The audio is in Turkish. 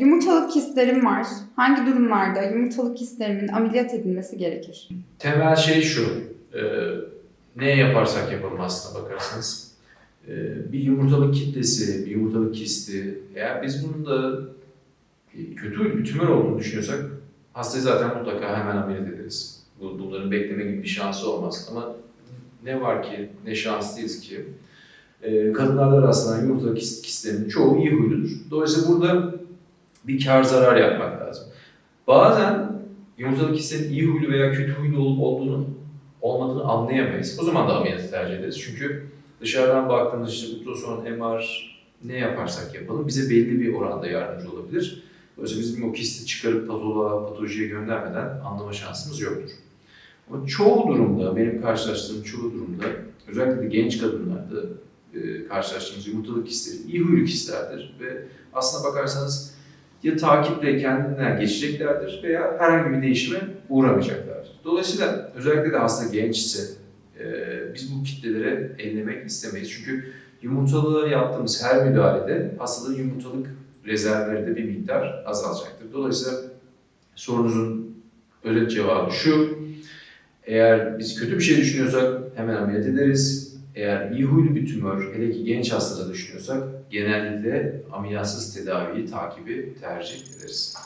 Yumurtalık kistlerim var. Hangi durumlarda yumurtalık kistlerimin ameliyat edilmesi gerekir? Temel şey şu, e, ne yaparsak yapalım aslına bakarsanız. E, bir yumurtalık kitlesi, bir yumurtalık kisti, eğer biz bunun da kötü bir tümör olduğunu düşünüyorsak hastayı zaten mutlaka hemen ameliyat ederiz. Bu, bunların bekleme gibi bir şansı olmaz ama ne var ki, ne şanslıyız ki e, kadınlarda rastlanan yumurtalık kist, kistlerinin çoğu iyi huyludur. Dolayısıyla burada bir kar zarar yapmak lazım. Bazen yumurtalık kistlerin iyi huylu veya kötü huylu olup olduğunu olmadığını anlayamayız. O zaman da ameliyatı tercih ederiz. Çünkü dışarıdan baktığımız işte ultrason, MR ne yaparsak yapalım bize belli bir oranda yardımcı olabilir. Dolayısıyla bizim o kisti çıkarıp patoloğa, patolojiye göndermeden anlama şansımız yoktur. Ama çoğu durumda, benim karşılaştığım çoğu durumda, özellikle genç kadınlarda e, karşılaştığımız yumurtalık kistleri iyi huylu kistlerdir ve aslına bakarsanız ya takiple kendinden geçeceklerdir veya herhangi bir değişime uğramayacaklardır. Dolayısıyla özellikle de hasta gençse e, biz bu kitlelere ellemek istemeyiz. Çünkü yumurtalığa yaptığımız her müdahalede hastalığın yumurtalık rezervleri de bir miktar azalacaktır. Dolayısıyla sorunuzun özet cevabı şu. Eğer biz kötü bir şey düşünüyorsak hemen ameliyat ederiz. Eğer iyi huylu bir tümör, hele ki genç hastada düşünüyorsak genellikle ameliyatsız tedaviyi, takibi tercih ederiz.